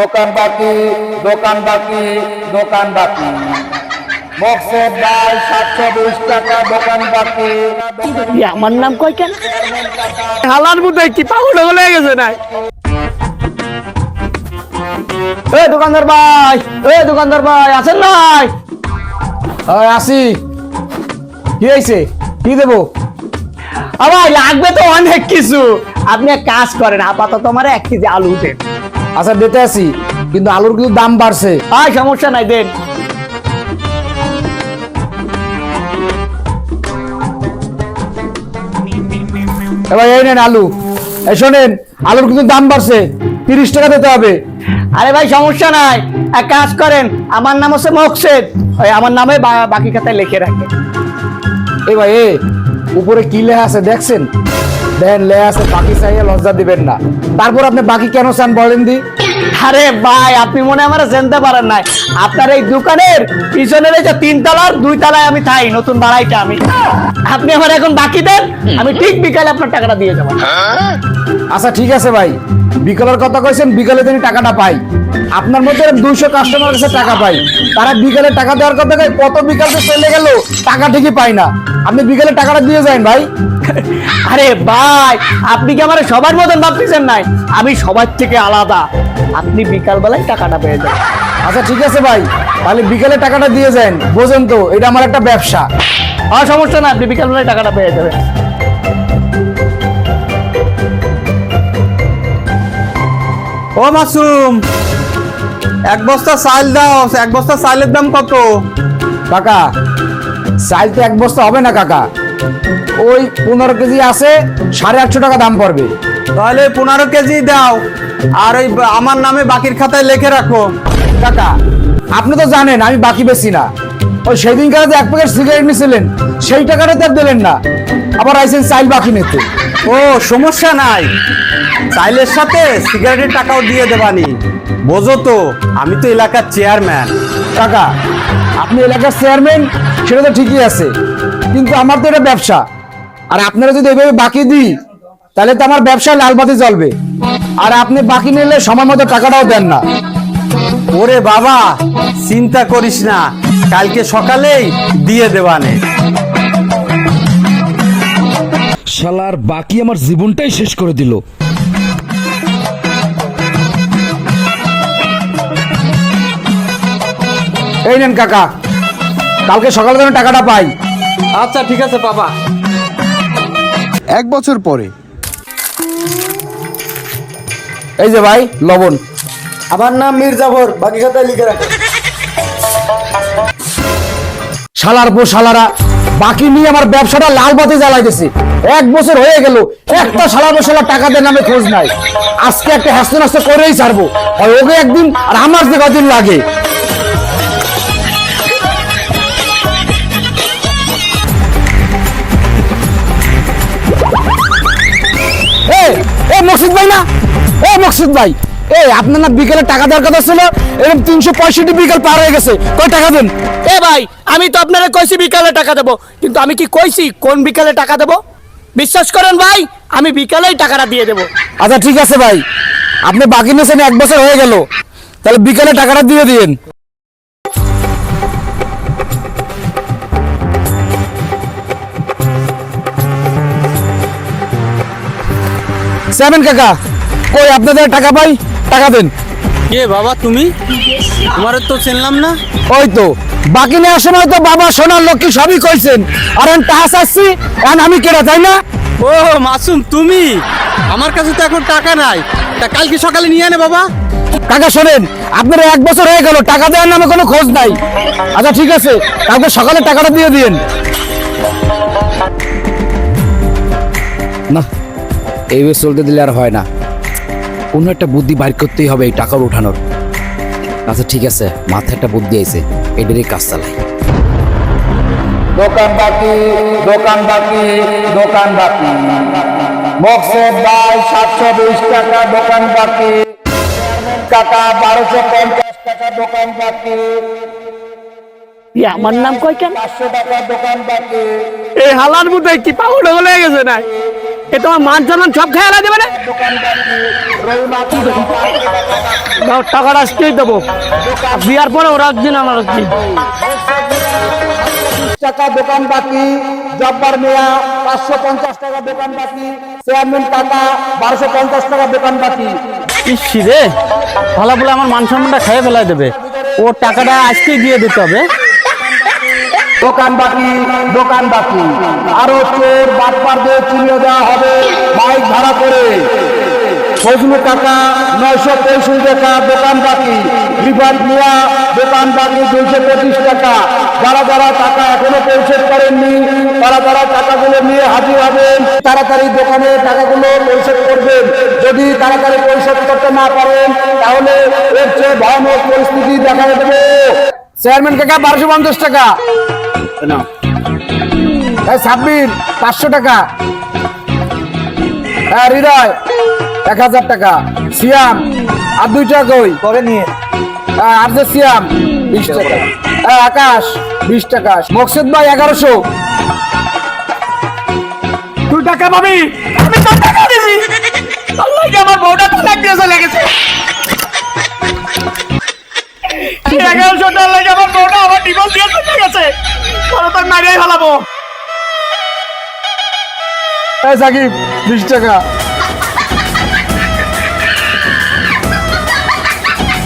দোকান বাকি দোকান বাকি দোকান বাকি। মকসেদ ভাই সাতশো বিশ টাকা দোকান বাকি। আমার নাম কই কেন? হালার মধ্যে কি পাগল হয়ে গেছে নাই? এ দোকানদার ভাই এ দোকানদার ভাই আছেন নাই? আসি। কি হয়েছে? কি দেবো? আমার লাগবে তো অনেক কিছু। আপনি এক কাজ করেন আপাতত আমার এক কেজি আলু দেন। আচ্ছা দিতে আসি কিন্তু আলুর কিন্তু দাম বাড়ছে। আর সমস্যা নাই দেন। এবার এই নেন আলু। এই শোনেন আলুর কিন্তু দাম বাড়ছে তিরিশ টাকা দিতে হবে। আরে ভাই সমস্যা নাই। এক কাজ করেন আমার নাম হচ্ছে মকসেদ। ওই আমার নামে বা- বাকি খাতায় লিখে রাখেন। এ ভাই এ উপরে কি লেখা আছে দেখছেন? দেন লেখা আছে বাকি চাইয়ে লজ্জা দিবেন না। তারপর আপনি বাকি কেন চান বলেন দি? আরে ভাই আপনি মনে আমার জানতে পারেন নাই। আপনার এই দোকানের পিছনের এই যে তিন তলার দুই তলায় আমি থাই নতুন বাড়াইটা আমি। আপনি আমার এখন বাকি দেন আমি ঠিক বিকালে আপনার টাকাটা দিয়ে যাব। আচ্ছা ঠিক আছে ভাই। বিকালের কথা কইছেন বিকালে তিনি টাকাটা পাই। আপনার মধ্যে দুইশো কাস্টমার কাছে টাকা পাই। তারা বিকালে টাকা দেওয়ার কথা কত বিকাল চলে গেল টাকা ঠিকই পাই না। আপনি বিকালে টাকাটা দিয়ে যান ভাই। আরে ভাই আপনি কি আমার সবার মতন ভাবতেছেন নাই? আমি সবার থেকে আলাদা। আপনি বিকাল বেলায় টাকাটা পেয়ে যান। আচ্ছা ঠিক আছে ভাই। তাহলে বিকালে টাকাটা দিয়ে যান। বোঝেন তো এটা আমার একটা ব্যবসা। আর সমস্যা না আপনি বিকাল বেলায় টাকাটা পেয়ে যাবেন। ও মাসুম এক বস্তা চাল দাও এক বস্তা চালের দাম কত? কাকা চাল তো এক বস্তা হবে না কাকা। ওই পনেরো কেজি আছে সাড়ে আটশো টাকা দাম পড়বে। তাহলে পনেরো কেজি দাও আর ওই আমার নামে বাকির খাতায় লিখে রাখো। কাকা আপনি তো জানেন আমি বাকি বেশি না। ওই সেদিন কাছে এক প্যাকেট সিগারেট নিয়েছিলেন সেই টাকাটা তো আর দিলেন না। আবার আইসেন চাইল বাকি নিতে। ও সমস্যা নাই। চাইলের সাথে সিগারেটের টাকাও দিয়ে দেবানি। বোঝো তো আমি তো এলাকার চেয়ারম্যান। কাকা আপনি এলাকার চেয়ারম্যান সেটা তো ঠিকই আছে। কিন্তু আমার তো এটা ব্যবসা। আর আপনারা যদি এভাবে বাকি দিই তাহলে তো আমার ব্যবসায় লালবাতি জ্বলবে। আর আপনি বাকি নিলে সময় মতো টাকাটাও দেন না। ওরে বাবা চিন্তা করিস না। কালকে সকালেই দিয়ে দেবানে। শালার বাকি আমার জীবনটাই শেষ করে দিল। এই নেন কাকা কালকে সকালে যেন টাকাটা পাই। আচ্ছা ঠিক আছে বাবা এক বছর পরে। এই যে ভাই লবণ। আমার নাম মির্জাফর বাকি খাতায় লিখে রাখো। শালার পর শালারা। বাকি নিয়ে আমার ব্যবসাটা লাল বাতি জ্বালাইতেছে এক বছর হয়ে গেল, একটা পর শালা টাকা দেন নামে খোঁজ নাই। আজকে একটা হাসতে নাস্তে করেই ছাড়বো। আর ওকে একদিন আর আমার যে কদিন লাগে। এ ভাই না? এ মকসুদ ভাই। এ আপনার না বিকেলে টাকা দেওয়ার কথা ছিল এরকম তিনশো পঁয়ষট্টি বিকেল পার হয়ে গেছে। কয় টাকা দেন? এ ভাই আমি তো আপনারা কইছি বিকালে টাকা দেবো কিন্তু আমি কি কইছি কোন বিকালে টাকা দেবো? বিশ্বাস করেন ভাই আমি বিকালেই টাকাটা দিয়ে দেবো। আচ্ছা ঠিক আছে ভাই। আপনি বাকি নিয়েছেন এক বছর হয়ে গেল। তাহলে বিকালে টাকাটা দিয়ে দিন সেভেন কাকা কই আপনাদের টাকা পাই? টাকা দেন। কে বাবা তুমি? তোমার তো চিনলাম না। ওই তো বাকি নেওয়ার সময় তো বাবা সোনার লক্ষ্মী সবই কইছেন। আর এখন টাকা আসছি এখন আমি কেনা তাই না? ও মাসুম তুমি? আমার কাছে তো এখন টাকা নাই। তা কালকে সকালে নিয়ে আনে বাবা। টাকা শোনেন আপনার এক বছর হয়ে গেল টাকা দেওয়ার নামে কোনো খোঁজ নাই। আচ্ছা ঠিক আছে কালকে সকালে টাকাটা দিয়ে দিন না এইভাবে চলতে দিলে আর হয় না। কোনো একটা বুদ্ধি বাইর করতেই হবে এই টাকার উঠানোর। আচ্ছা ঠিক আছে। মাথায় একটা বুদ্ধি আইছে। এটারই কাজ চালাই। দোকান বাকি দোকান বাকি দোকান বাকি। মকসেদ ভাই সাতশো বিশ টাকা দোকান বাকি। টাকা বারোশো পঞ্চাশ টাকা দোকান বাকি। ই আমার নাম কয় কেন? পাঁচশো টাকা দোকান বাকি। এই হালার মধ্যে কি পাগল হয়ে গেছে না? এ তোমার মান সম্মান সব খেয়াল দেবে না? দোকান বাকি। টাকাটা আজকেই দেবো। বিয়ার পরে ওরা একদিন আমার একদিন টাকা দোকান বাকি জব্বার মিয়া পাঁচশো পঞ্চাশ টাকা দোকান বাকি চেয়ারম্যান টাকা বারোশো পঞ্চাশ টাকা দোকান বাকি। ইসি রে ভালো বলে আমার মান সম্মানটা খেয়ে ফেলাই দেবে। ও টাকাটা আজকেই দিয়ে দিতে হবে। দোকান বাকি দোকান বাকি। আরও চোর বাটপারদের চিনিয়ে দেওয়া হবে বাইক ভাড়া করে। ফজলু টাকা নয়শো পঁয়ষট্টি টাকা দোকান বাকি। রিফান্ড মিয়া দোকান বাকি দুইশো পঁচিশ টাকা। যারা যারা টাকা এখনও পরিশোধ করেননি, তারা তারা টাকাগুলো নিয়ে হাজির হবেন। তাড়াতাড়ি দোকানে টাকাগুলো পরিশোধ করবেন। যদি তাড়াতাড়ি পরিশোধ করতে না পারেন, তাহলে এর চেয়ে ভয়ানক পরিস্থিতি দেখা দেবে। চেয়ারম্যান কাকা, বারোশো পঞ্চাশ টাকা। সাব্বির, পাঁচশো টাকা। হ্যাঁ হৃদয়। এক হাজার টাকা। সিয়াম আর দুই টাকা কই? পরে নিয়ে। হ্যাঁ, আর যে সিয়াম বিশ টাকা। হ্যাঁ আকাশ বিশ টাকা। মকসুদ ভাই এগারোশো। তুই টাকা পাবি? আমি তোর টাকা দিছি। আল্লাহ কি আমার বউটা তো লাগিয়ে চলে গেছে? এগারোশো টাকা লাগে আমার বউটা আমার ডিভোর্স দিয়ে চলে গেছে। তোর মারিয়াই ফেলাবো। এই সাকিব বিশ টাকা।